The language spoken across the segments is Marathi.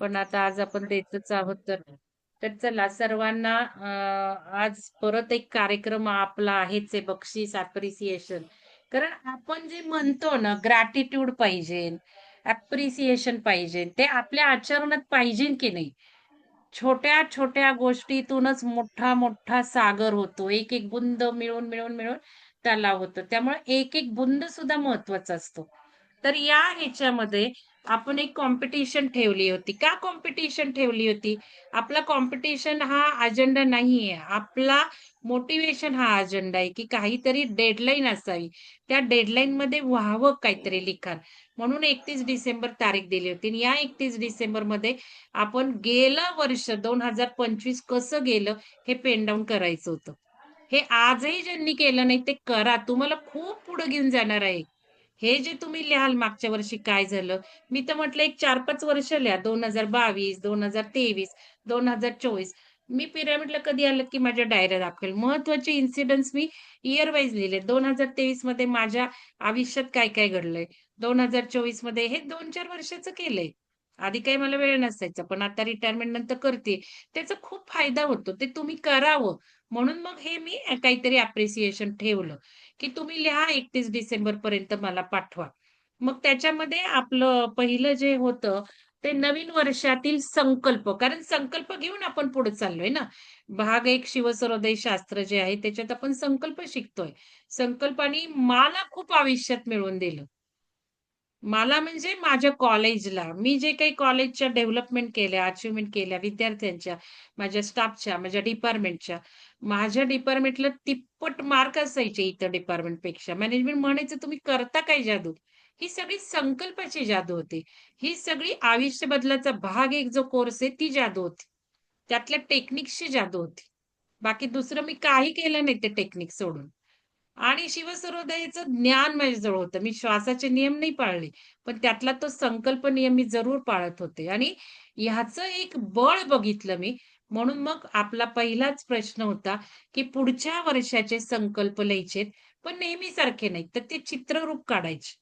पण आता आज आपण देतच आहोत तर. तर चला सर्वांना आज परत एक कार्यक्रम आपला आहेच आहे बक्षीस अप्रिसिएशन. कारण आपण जे म्हणतो ना ग्रॅटिट्यूड पाहिजे, अप्रिसिएशन पाहिजे, ते आपल्या आचरणात पाहिजे की नाही? छोट्या-छोट्या गोष्टीतूनच मोठा-मोठा सागर होतो. एक-एक बुंद मिळून, मिळून, मिळून तलाव होतो. त्यामुळे एक-एक बुंद सुद्धा महत्त्वाचा असतो. तर या ह्याच्यामध्ये आपण एक कॉम्पिटिशन ठेवली होती. का कॉम्पिटिशन ठेवली होती? आपला कॉम्पिटिशन हा अजेंडा नाहीये. आपला मोटिवेशन हा अजेंडा आहे, की काहीतरी डेडलाईन असावी. त्या डेडलाईन मध्ये व्हावं काहीतरी लिखाण. म्हणून 31 डिसेंबर तारीख दिली होती आणि या 31 डिसेंबरमध्ये आपण गेलं वर्ष 2025 कसं गेलं हे पेन डाउन करायचं होतं. हे आजही ज्यांनी केलं नाही ते करा. तुम्हाला खूप पुढे घेऊन जाणार आहे. हे जे तुम्ही लिहाल मागच्या वर्षी काय झालं? मी तर म्हटलं एक 4-5 वर्ष लिहा. 2022, 2023, 2024. मी पिरॅमिडला कधी आलं, की माझ्या डायऱ्या दाखवेल. महत्त्वाचे इन्सिडन्स मी इयर वाईज लिहिले. 2023 मध्ये माझ्या आयुष्यात काय-काय घडलंय. 2024 मध्ये हे 2-4 वर्षाचं केलंय. आधी काही मला वेळ नसायचा, पण आता रिटायरमेंट नंतर करते. त्याचा खूप फायदा होतो. ते तुम्ही करावं. म्हणून मग हे मी काहीतरी अप्रिसिएशन ठेवलं, की तुम्ही लिहा 31 डिसेंबर पर्यंत मला पाठवा. मग त्याच्यामध्ये आपलं पहिलं जे होतं, ते नवीन वर्षातील संकल्प. कारण संकल्प घेऊन आपण पुढे चाललोय ना. भाग एक शिवसरोदय शास्त्र जे आहे, त्याच्यात आपण संकल्प शिकतोय. संकल्पाने मला खूप आयुष्यात मिळवून दिलं. मला म्हणजे माझ्या कॉलेजला, मी जे काही कॉलेजच्या डेव्हलपमेंट केल्या, अचिव्हमेंट केल्या विद्यार्थ्यांच्या, माझ्या स्टाफच्या, माझ्या डिपार्टमेंटच्या. माझ्या डिपार्टमेंटला तिप्पट मार्क असायचे इतर डिपार्टमेंटपेक्षा मॅनेजमेंट म्हणायचं, "तुम्ही करता काय जादू?" ही सगळी संकल्पाची जादू होती. ही सगळी आयुष्य बदलाचा भाग एक जो कोर्स आहे, ती जादू होती. त्यातल्या टेक्निक्सची जादू होती. बाकी दुसरं मी काही केलं नाही ते टेक्निक सोडून. आणि शिवसरोदयाचं ज्ञान माझ्याजवळ होतं. मी श्वासाचे नियम नाही पाळले. पण त्यातला तो संकल्प नियम मी जरूर पाळत होते आणि ह्याचं एक बळ बघितलं मी. म्हणून मग आपला पहिलाच प्रश्न होता, की पुढच्या वर्षाचे संकल्प लिहायचेत, पण नेहमीसारखे नाही, तर ते चित्ररूप काढायचे.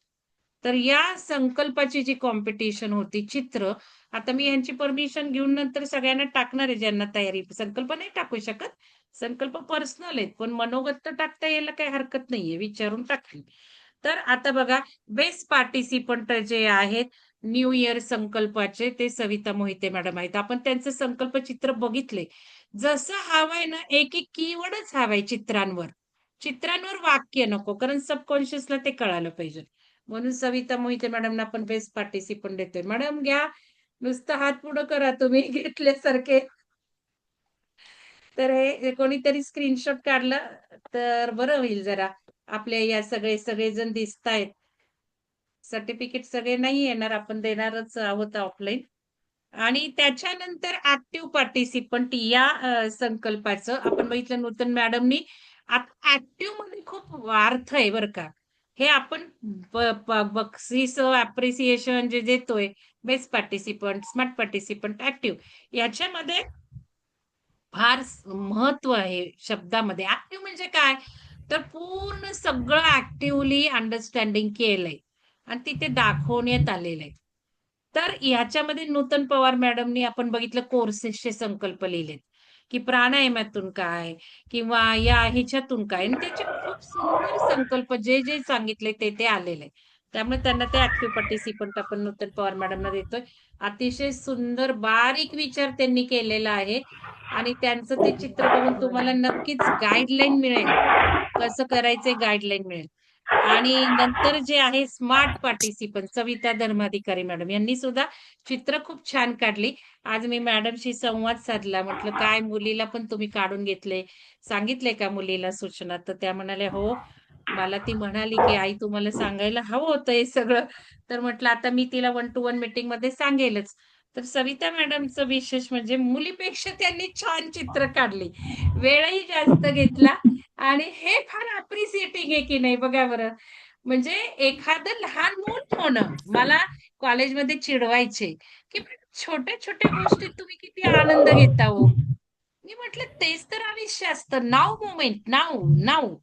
तर या संकल्पाची जी कॉम्पिटिशन होती चित्र, आता मी यांची परमिशन घेऊन नंतर सगळ्यांना टाकणार आहे ज्यांना तयारी संकल्प नाही टाकू शकत. संकल्प पर्सनल आहेत, पण मनोगत तर टाकता यायला काही हरकत नाहीये, विचारून टाकली तर आता बघा बेस्ट पार्टिसिपंट जे आहेत न्यू इयर संकल्पाचे ते सविता मोहिते मॅडम आहेत. आपण त्यांचं संकल्प चित्र बघितले. जसं हवंय ना, एक-एक कीवर्डच हवाय चित्रांवर. चित्रांवर वाक्य नको, कारण सबकॉन्शियसला ते कळालं पाहिजे. म्हणून सविता मोहिते मॅडमना आपण बेस्ट पार्टिसिपंट देतोय. मॅडम घ्या, नुसतं हात पुढं करा तुम्ही घेतल्यासारखे. तर हे कोणीतरी स्क्रीनशॉट काढलं तर बरं होईल जरा. आपले या सगळे सगळेजण दिसतायत. सर्टिफिकेट सगळे नाही येणार, आपण देणारच आहोत ऑफलाईन. आणि त्याच्यानंतर ऍक्टिव्ह पार्टिसिपंट या संकल्पाचं आपण बघितलं नूतन मॅडमनी ऍक्टिव्हमध्ये खूप अर्थ आहे बरं का. हे आपण बक्षीस अप्रिसिएशन जे देतोय, best participant, smart participant, active याच्यामध्ये फार महत्त्व आहे शब्दामध्ये. ऍक्टिव्ह म्हणजे काय? तर पूर्ण सगळं ऍक्टिव्हली अंडरस्टँडिंग केलंय आणि तिथे दाखवण्यात आलेलं आहे. तर ह्याच्यामध्ये नूतन पवार मॅडमनी आपण बघितलं कोर्सेसचे संकल्प लिहिलेत, की प्राणायामातून काय किंवा या ह्याच्यातून काय आणि त्याचे खूप सुंदर संकल्प जे, जे सांगितले ते, ते आलेले त्यामुळे त्यांना ते ऍक्टिव्ह पार्टिसिपंट आपण नूतन पवार मॅडमना देतोय. अतिशय सुंदर बारीक विचार त्यांनी केलेला आहे आणि त्यांचं ते चित्र बघून तुम्हाला नक्कीच गाईडलाईन मिळेल. कसं करायचंय गाईडलाईन मिळेल. आणि नंतर जे आहे smart participant Savita Dharmadhikari madam यांनी सुद्धा चित्र खूप छान काढली. आज मी मॅडमशी संवाद साधला. म्हटलं, "काय मुलीला पण तुम्ही काढून घेतले, सांगितले का मुलीला सूचना?" तर त्या म्हणाल्या, "हो." मला ती म्हणाली, की "आई तुम्हाला सांगायला हवं होतं हे सगळं." तर म्हटलं, "आता मी तिला वन टू वन मीटिंगमध्ये सांगेलच." तर सविता मॅडमचं विशेष म्हणजे मुलीपेक्षा त्यांनी छान चित्र काढली. वेळही जास्त घेतला आणि हे फार अप्रिसिएटिंग आहे की नाही बघा बरं. म्हणजे एखादं लहान मूल होणं, मला कॉलेजमध्ये चिडवायचे, की छोट्या-छोट्या गोष्टीत तुम्ही किती आनंद घेता हो. मी म्हटलं तेच तर आयुष्य असतं. Now moment, now, now.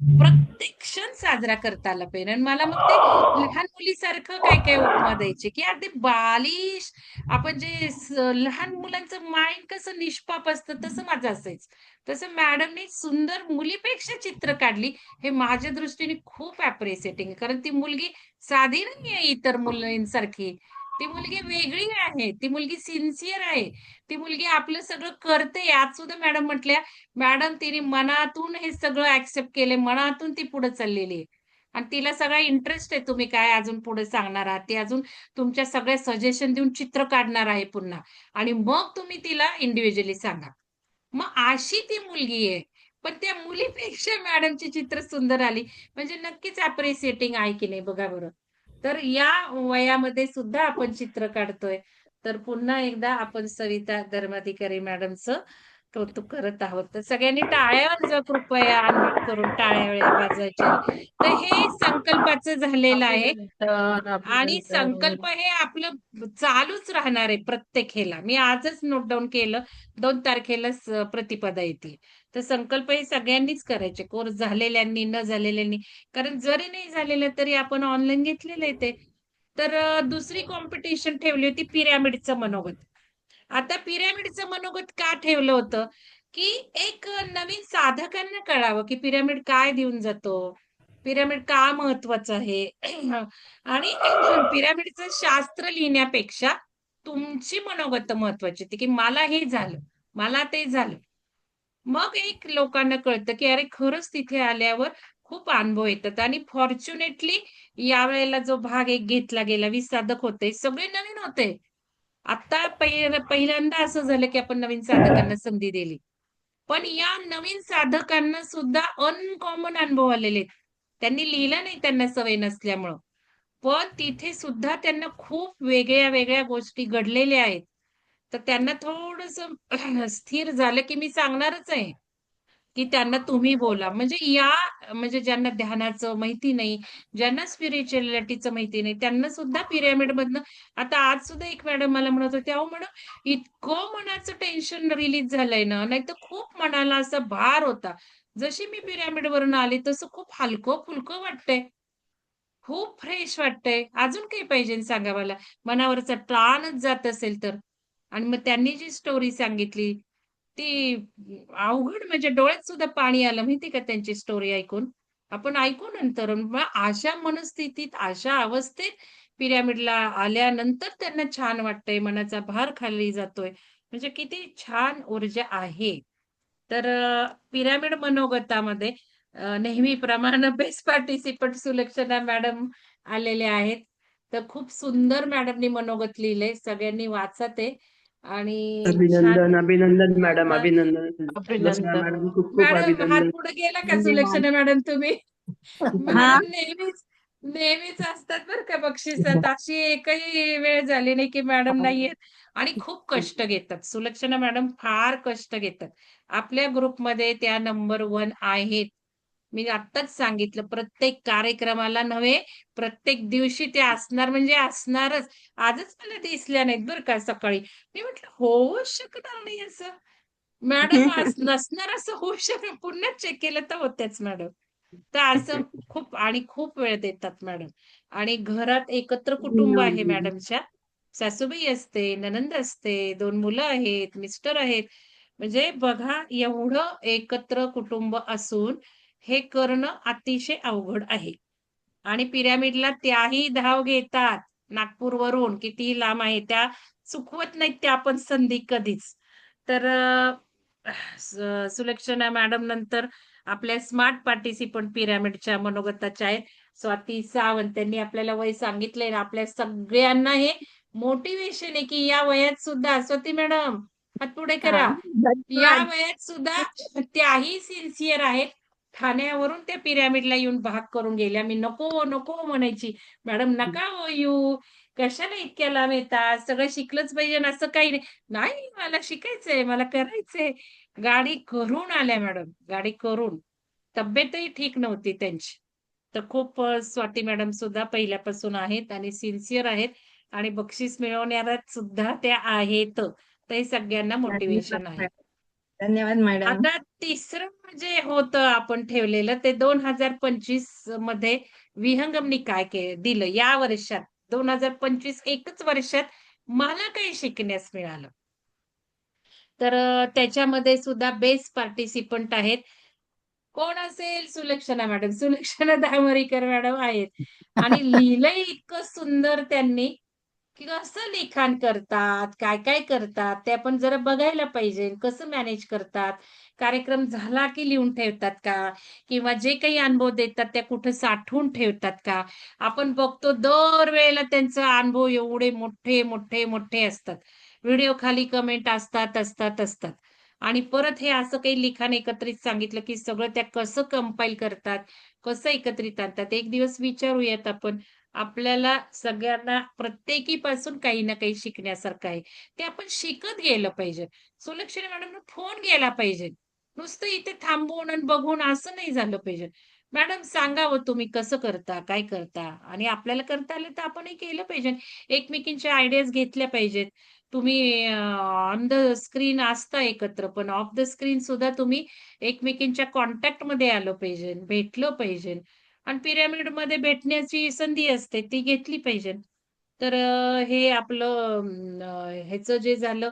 प्रत्येक क्षण साजरा करता आला पाहिजे आणि मला मग ते लहान मुलीसारखं काय काय उपमा द्यायचे, की अगदी बालिश आपण जे लहान मुलांचं माइंड कसं निष्पाप असतं तसं माझं असायचं. तसं मॅडमनी सुंदर मुलीपेक्षा चित्र काढली, हे माझ्या दृष्टीने खूप अप्रिसिएटिंग कारण ती मुलगी साधी नाहीये इतर मुलींसारखी. ती मुलगी वेगळी आहे. ती मुलगी सिन्सिअर आहे. ती मुलगी आपलं सगळं करते. आज सुद्धा मॅडम म्हटल्या, मॅडम तिने मनातून हे सगळं ऍक्सेप्ट केलंय. मनातून ती पुढे चाललेली आहे. आणि तिला सगळा इंटरेस्ट आहे तुम्ही काय अजून पुढे सांगणार आहात. ती अजून तुमच्या सगळ्या सजेशन देऊन चित्र काढणार आहे पुन्हा आणि मग तुम्ही तिला इंडिव्हिज्युअली सांगा. मग अशी ती मुलगी आहे. पण त्या मुलीपेक्षा मॅडमची चित्र सुंदर आली. म्हणजे नक्कीच अप्रिसिएटिंग आहे की नाही बघा बरं. तर या वयामध्ये सुद्धा आपण चित्र काढतोय. तर पुन्हा एकदा आपण सविता धर्माधिकारी मॅडमचं कौतुक करत आहोत. तर सगळ्यांनी टाळ्या वाजवा कृपया करून टाळ्या वाजवायच्या. तर हे संकल्पाचं झालेलं आहे. आणि संकल्प. हे आपलं चालूच राहणार आहे प्रत्येक ह्याला. मी आजच नोट डाउन केलं. 2 तारखेला प्रतिपदा येते. तर संकल्प हे सगळ्यांनीच करायचे. कोर्स झालेल्यांनी, न झालेल्यांनी. कारण जरी नाही झालेलं तरी आपण ऑनलाईन घेतलेलं आहे ते. तर दुसरी कॉम्पिटिशन ठेवली होती पिरॅमिडचं मनोगत. आता पिरॅमिडचं मनोगत का ठेवलं होतं, की एक नवीन साधकांना कळावं, की पिरॅमिड काय देऊन जातो? पिरॅमिड का महत्वाचं आहे? आणि पिरॅमिडचं शास्त्र लिहिण्यापेक्षा तुमची मनोगत महत्वाची होती, की मला हे झालं, मला ते झालं. मग एक लोकांना कळतं, की अरे खरंच तिथे आल्यावर खूप अनुभव येतात आणि फॉर्च्युनेटली यावेळेला जो भाग एक घेतला गेला, वीस साधक होते, सगळे नवीन होते. आता पहिल पहिल्यांदा असं झालं, की आपण नवीन साधकांना संधी दिली. पण या नवीन साधकांना सुद्धा अनकॉमन अनुभव आलेले आहेत. त्यांनी लिहिलं नाही त्यांना सवय नसल्यामुळं. पण तिथे सुद्धा त्यांना खूप वेगळ्या-वेगळ्या गोष्टी घडलेल्या आहेत. तर त्यांना थोडंसं स्थिर झालं, की मी सांगणारच आहे. की त्यांना तुम्ही बोला. म्हणजे या म्हणजे ज्यांना ध्यानाचं माहिती नाही, ज्यांना स्पिरिच्युअलिटीचं माहिती नाही, त्यांना सुद्धा पिरॅमिडमधनं आता आज सुद्धा एक मॅडम मला म्हणत होत्या, "अहो मॅडम इतकं मनाचं टेन्शन रिलीज झालंय ना, नाहीतर खूप मनाला असा भार होता. जशी मी पिरॅमिडवरून आली तसं खूप हलकं-फुलकं वाटतंय. खूप फ्रेश वाटतंय. अजून काही पाहिजे सांगा मला. मनावरचा ताणच जात असेल तर." आणि मग त्यांनी जी स्टोरी सांगितली, ती अवघड म्हणजे डोळ्यात सुद्धा पाणी आलं माहिती का त्यांची स्टोरी ऐकून. आपण ऐकू नंतर अशा मनस्थितीत, अशा अवस्थेत पिरॅमिडला आल्यानंतर त्यांना छान वाटतंय, मनाचा भार खाली जातोय. म्हणजे किती छान ऊर्जा आहे. तर पिरॅमिड मनोगतामध्ये नेहमीप्रमाणे बेस्ट पार्टिसिपंट सुलक्षणा मॅडम आलेले आहेत. तर खूप सुंदर मॅडमनी मनोगत लिहिलंय. सगळ्यांनी वाचा ते आणि अभिनंदन, अभिनंदन मॅडम. अभिनंदन. मॅडम खूप खूप मॅडम हात अभिनंदन. पुढे गेला का. सुलक्षणा मॅडम तुम्ही? हां. मॅडम नेहमीच नेहमीच असतात बरं का बक्षिसात. अशी एकही वेळ झाली नाही की मॅडम नाहीयेत आणि खूप कष्ट घेतात. सुलक्षणा मॅडम फार कष्ट घेतात. आपल्या ग्रुपमध्ये त्या नंबर 1 आहेत. मी आत्ताच सांगितलं प्रत्येक कार्यक्रमाला नव्हे, प्रत्येक दिवशी ते असणार म्हणजे असणारच. आजच मला दिसल्या नाहीत बरं का सकाळी. मी म्हटलं होऊच शकणार नाही असं. मॅडम नसणार असं होऊ शकत पुन्हा चेक केलं तर होत्याच मॅडम. तर असं खूप आणि खूप वेळ देतात मॅडम. आणि घरात एकत्र कुटुंब आहे मॅडमच्या. सासूबाई असते, नणंद असते, 2 मुलं आहेत, मिस्टर आहेत. म्हणजे बघा एवढं एकत्र कुटुंब असून हे करणं अतिशय अवघड आहे. आणि पिरॅमिडला त्याही धाव घेतात नागपूरवरून कितीही लांब आहे. त्या चुकवत नाहीत त्या पण संधी कधीच. तर सुलक्षणा मॅडम नंतर आपल्या स्मार्ट पार्टिसिपंट पिरॅमिडच्या मनोगताच्या आहेत. स्वाती सावंत त्यांनी आपल्याला वय सांगितलंय ना, आपल्या सगळ्यांना हे मोटिव्हेशन आहे, की या वयात सुद्धा स्वाती मॅडम हात पुढे करा. या. वयात सुद्धा त्याही सिन्सिअर आहेत. ठाण्यावरून त्या पिरॅमिडला येऊन भाग करून गेल्या. मी नको, नको म्हणायची. मॅडम नका हो येऊ. कशाला इतक्या लांब येतात? सगळं शिकलंच पाहिजे ना असं काही नाही. नाही मला शिकायचंय, मला करायचंय. गाडी करून आल्या मॅडम, गाडी करून. तब्येतही ठीक नव्हती त्यांची. तर खूप स्वाती मॅडम सुद्धा पहिल्यापासून आहेत आणि सिन्सिअर आहेत आणि बक्षीस मिळवणाऱ्यात सुद्धा त्या आहेत. तर हे सगळ्यांना मोटिव्हेशन आहे. धन्यवाद. मॅडम. आता तिसरं जे होतं आपण ठेवलेलं ते दोन हजार पंचवीसमध्ये विहंगमनी काय के दिलं? या वर्षात. दोन हजार पंचवीस एकच वर्षात मला काही शिकण्यास मिळालं. तर अ, त्याच्यामध्ये सुद्धा बेस्ट पार्टिसिपंट आहेत. कोण असेल? सुलक्षणा मॅडम. सुलक्षणा दामोरीकर मॅडम आहेत. आणि लिहिलंय इतकं सुंदर त्यांनी. की कसं लिखाण करतात काय काय करतात ते आपण जरा बघायला पाहिजे. कसं मॅनेज करतात? कार्यक्रम झाला की लिहून ठेवतात का? किंवा जे काही अनुभव देतात त्या कुठं साठवून ठेवतात का? आपण बघतो दर वेळेला त्यांचा अनुभव एवढे मोठे मोठे मोठे असतात. व्हिडिओ खाली कमेंट असतात असतात असतात. आणि परत हे असं काही लिखाण एकत्रित सांगितलं की सगळं त्या कसं कंपाईल करतात कसं एकत्रित आणतात? एक दिवस विचारूयात आपण. आपल्याला सगळ्यांना प्रत्येकी पासून काही ना काही शिकण्यासारखं आहे. ते आपण शिकत गेलं पाहिजे. सुलक्षणी मॅडम फोन गेला पाहिजे. नुसतं इथे थांबून आणि बघून असं नाही झालं पाहिजे. मॅडम सांगावं हो तुम्ही कसं करता काय करता? आणि आपल्याला करता आलं तर आपणही केलं पाहिजे. एकमेकींच्या आयडियाज घेतल्या पाहिजेत. तुम्ही ऑन द स्क्रीन असता एकत्र पण ऑफ द स्क्रीन सुद्धा तुम्ही एकमेकींच्या कॉन्टॅक्टमध्ये आलं पाहिजे भेटलं पाहिजे. आणि पिरामिडमध्ये भेटण्याची संधी असते ती घेतली पाहिजे. तर हे आपलं ह्याचं जे झालं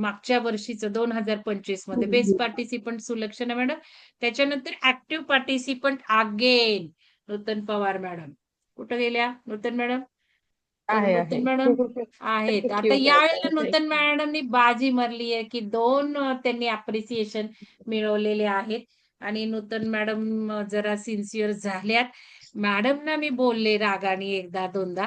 मागच्या वर्षीचं दोन हजार पंचवीसमध्ये बेस्ट पार्टिसिपंट सुलक्षणा मॅडम. त्याच्यानंतर active participant again Nutan Pawar madam. कुठं गेल्या? नूतन मॅडम? नूतन मॅडम? आहेत. आता यावेळेला. नूतन मॅडमनी बाजी मारली आहे की दोन त्यांनी अप्रिसिएशन मिळवलेले आहेत. आणि नूतन मॅडम जरा सिन्सिअर झाल्यात. मॅडमना मी बोलले रागाने एकदा दोनदा.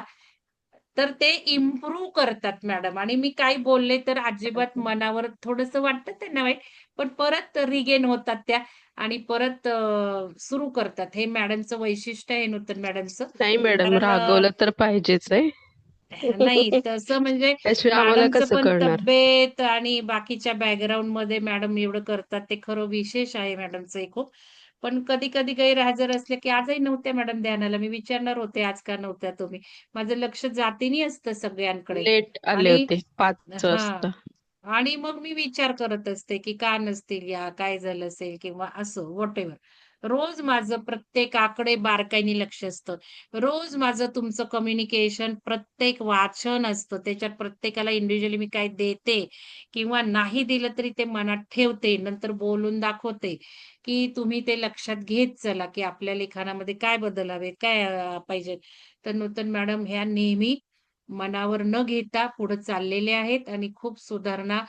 तर ते इम्प्रूव्ह करतात मॅडम. आणि मी काही बोलले तर अजिबात मनावर थोडस वाटतं त्यांना वाईट पण परत रिगेन होतात त्या आणि परत सुरू करतात. हे मॅडमचं वैशिष्ट्य आहे नूतन मॅडमचं. नाही मॅडम रागवलं तर पाहिजेच आहे. नाही तसं म्हणजे त्याशिवाय आम्हाला मॅडमचं कसं पण कळणार? तब्येत आणि बाकीच्या बॅकग्राऊंडमध्ये मॅडम एवढं करतात ते खरं विशेष आहे मॅडमचं हे खूप. पण कधी कधी गैरहजर असले की आजही नव्हत्या मॅडम ध्यानाला मी विचारणार होते आज का नव्हत्या तुम्ही? माझं लक्ष जातीनी असतं सगळ्यांकडे. लेट आले आणि होते पाच हा. वाजता आणि मग मी विचार करत असते की का नसतील या काय झालं असेल किंवा असं व्हॉट रोज माझं प्रत्येक आकडे बारकाईने लक्ष असतं. रोज माझं तुमचं कम्युनिकेशन प्रत्येक वाचन असतं. त्याच्यात प्रत्येकाला इंडिव्हिज्युअली मी काय देते किंवा नाही दिलं तरी ते मनात ठेवते नंतर बोलून दाखवते की तुम्ही ते लक्षात घेत चला की आपल्या लिखाणामध्ये काय बदल हवे काय पाहिजे. तर नूतन मॅडम ह्या नेहमी मनावर न घेता पुढे चाललेले आहेत आणि खूप सुधारणा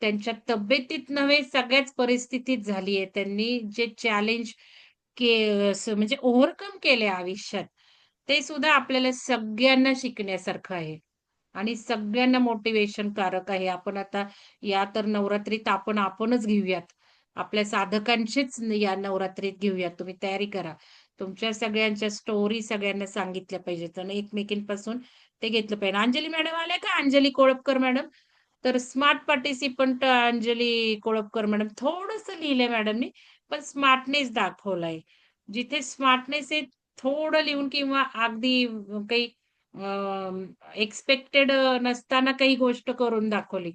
त्यांच्या तब्येतीत नव्हे सगळ्याच परिस्थितीत झाली आहे त्यांनी जे चॅलेंज के म्हणजे ओव्हरकम केले आयुष्यात. ते सुद्धा आपल्याला सगळ्यांना शिकण्यासारखं आहे. आणि सगळ्यांना मोटिवेशन कारक आहे. आपण आता या तर नवरात्रीत आपण आपणच घेऊयात. आपल्या साधकांचीच या नवरात्रीत घेऊयात. तुम्ही तयारी करा. तुमच्या सगळ्यांच्या स्टोरी सगळ्यांना सांगितल्या पाहिजेत आणि एकमेकींपासून ते घेतलं पाहिजे. अंजली मॅडम आल्या का? अंजली कोळपकर मॅडम. तर smart participant Anjali Kolapkar madam. थोडस लिहिलंय मॅडमनी. पण स्मार्टनेस दाखवलाय. जिथे स्मार्टनेस आहे थोडं लिहून किंवा अगदी काही एक्सपेक्टेड नसताना काही गोष्ट करून दाखवली.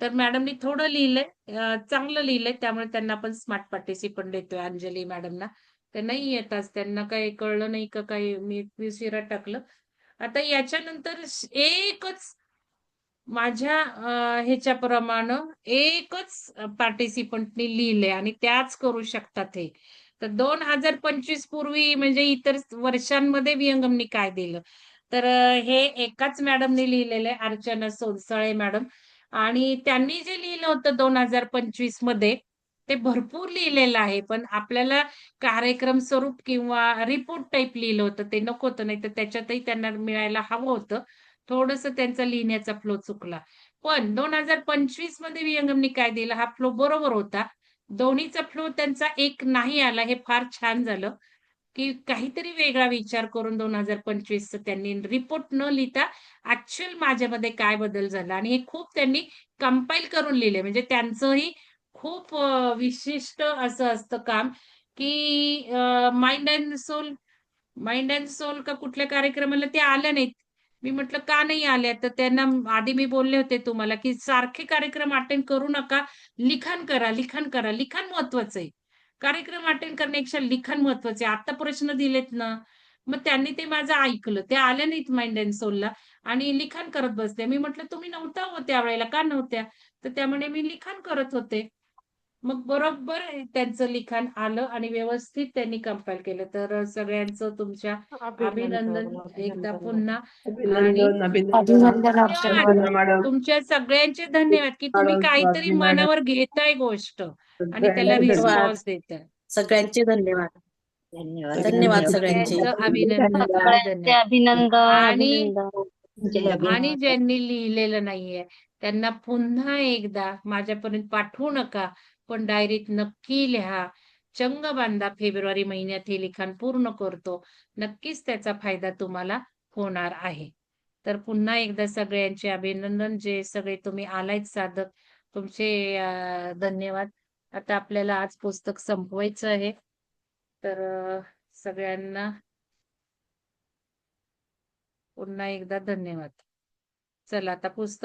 तर मॅडमनी थोडं लिहिलंय चांगलं लिहिलंय. त्यामुळे त्यांना आपण स्मार्ट पार्टिसिपंट देतोय अंजली मॅडमना ते नाही येतात त्यांना काही कळलं नाही का काही मी विशिरा टाकलं. आता याच्यानंतर एकच माझ्या ह्याच्याप्रमाणे एकच पार्टिसिपंटनी लिहिलंय आणि त्याच करू शकतात हे. तर दोन हजार पंचवीस पूर्वी म्हणजे इतर वर्षांमध्ये विहंगमनी काय दिलं? तर हे एकाच मॅडमने लिहिलेलं आहे अर्चना सोनसळे मॅडम. आणि त्यांनी जे लिहिलं होतं दोन हजार पंचवीसमध्ये ते भरपूर लिहिलेलं आहे. पण आपल्याला कार्यक्रम स्वरूप किंवा रिपोर्ट टाईप लिहिलं होतं ते नको होतं नाही तर त्याच्यातही त्यांना मिळायला हवं होतं. थोडस त्यांचा लिहिण्याचा फ्लो चुकला. पण दोन हजार पंचवीसमध्ये वियंगमनी काय दिलं? हा फ्लो बरोबर होता. दोन्हीचा फ्लो त्यांचा एक नाही आला हे फार छान झालं. की काहीतरी वेगळा विचार करून दोन हजार पंचवीस त्यांनी रिपोर्ट न लिहिता ऍक्च्युअल माझ्यामध्ये काय बदल झाला? आणि हे खूप त्यांनी कंपाईल करून लिहिले. म्हणजे त्यांचंही खूप विशिष्ट असं असतं काम की mind and soul mind and soul का कुठल्या कार्यक्रमाला ते आलं नाहीत. मी म्हटलं का नाही आल्या? तर त्यांना आधी मी बोलले होते तुम्हाला की सारखे कार्यक्रम अटेंड करू नका. लिखाण करा लिखाण करा. लिखाण महत्वाचं आहे. कार्यक्रम अटेंड करण्यापेक्षा लिखाण महत्त्वाचे आहे. आता प्रश्न दिलेत ना. मग त्यांनी ते माझं ऐकलं. ते आल्या नाहीत माइंड अँड सोलला आणि लिखाण करत बसते मी म्हटलं तुम्ही नव्हता हो त्यावेळेला. का नव्हत्या? तर त्यामुळे मी लिखाण करत होते. मग बरोबर त्यांचं लिखाण आलं आणि व्यवस्थित त्यांनी कंपाईल केलं. तर सगळ्यांचं तुमच्या अभिनंदन एकदा पुन्हा. मॅडम. तुमच्या सगळ्यांचे धन्यवाद की तुम्ही काहीतरी. मनावर घेताय गोष्ट आणि त्याला. रिस्पॉन्स देताय. सगळ्यांचे धन्यवाद. धन्यवाद. सगळ्यांचे अभिनंदन. अभिनंदन. आणि-. आणि ज्यांनी लिहिलेलं नाहीये त्यांना पुन्हा एकदा माझ्यापर्यंत पाठवू नका. पण डायरीत नक्की लिहा. चंग बांधा फेब्रुवारी महिन्यात हे लिखाण पूर्ण करतो. नक्कीच त्याचा फायदा तुम्हाला होणार आहे. तर पुन्हा एकदा सगळ्यांचे अभिनंदन जे सगळे तुम्ही आलायत साधक. तुमचे धन्यवाद. आता आपल्याला आज पुस्तक संपवायचं आहे. तर सगळ्यांना पुन्हा एकदा धन्यवाद. चला आता पुस्तक